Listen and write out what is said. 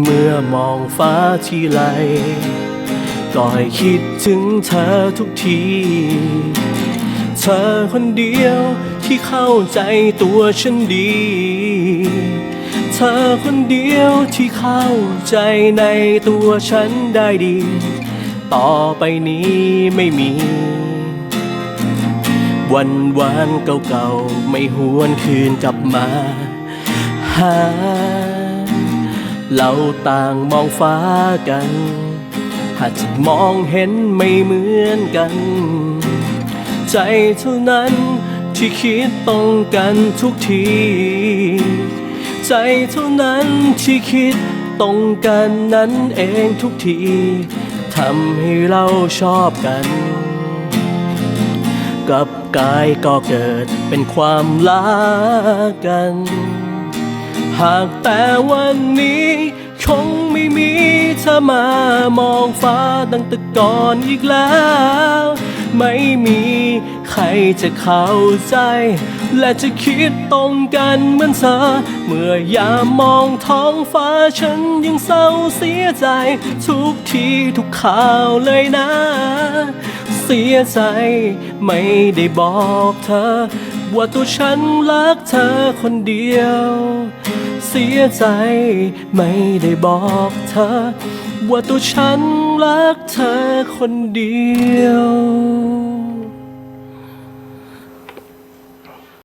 เมื่อมองฟ้าทีไรก็ให้คิดถึงเธอทุกที เธอคนเดียวที่เข้าใจตัวฉันดี เธอคนเดียวที่เข้าใจในตัวฉันได้ดี ต่อไปนี้ไม่มี วันวานเก่าๆ ไม่หวนคืนกลับมา หา เราต่างมองฟ้ากัน หากจะมองเห็นไม่เหมือนกัน ใจเท่านั้นที่คิดตรงกันทุกที ใจเท่านั้นที่คิดตรงกันนั้นเองทุกทีทำให้เราชอบกัน กับกายก็เกิดเป็นความรักกัน หากแต่วันนี้คงไม่มีเธอมามองฟ้าดังแต่ก่อนอีกแล้ว ไม่มีใครจะเข้าใจ และจะคิดตรงกันเหมือนเธอ เมื่อยามมองท้องฟ้าฉันยังเศร้าเสียใจ ทุกทีทุกข่าวเลยนะ เสียใจไม่ได้บอกเธอ ว่าตัวฉันรักเธอคนเดียว เสียใจ ไม่ได้บอกเธอ ว่าตัวฉันรักเธอคนเดียว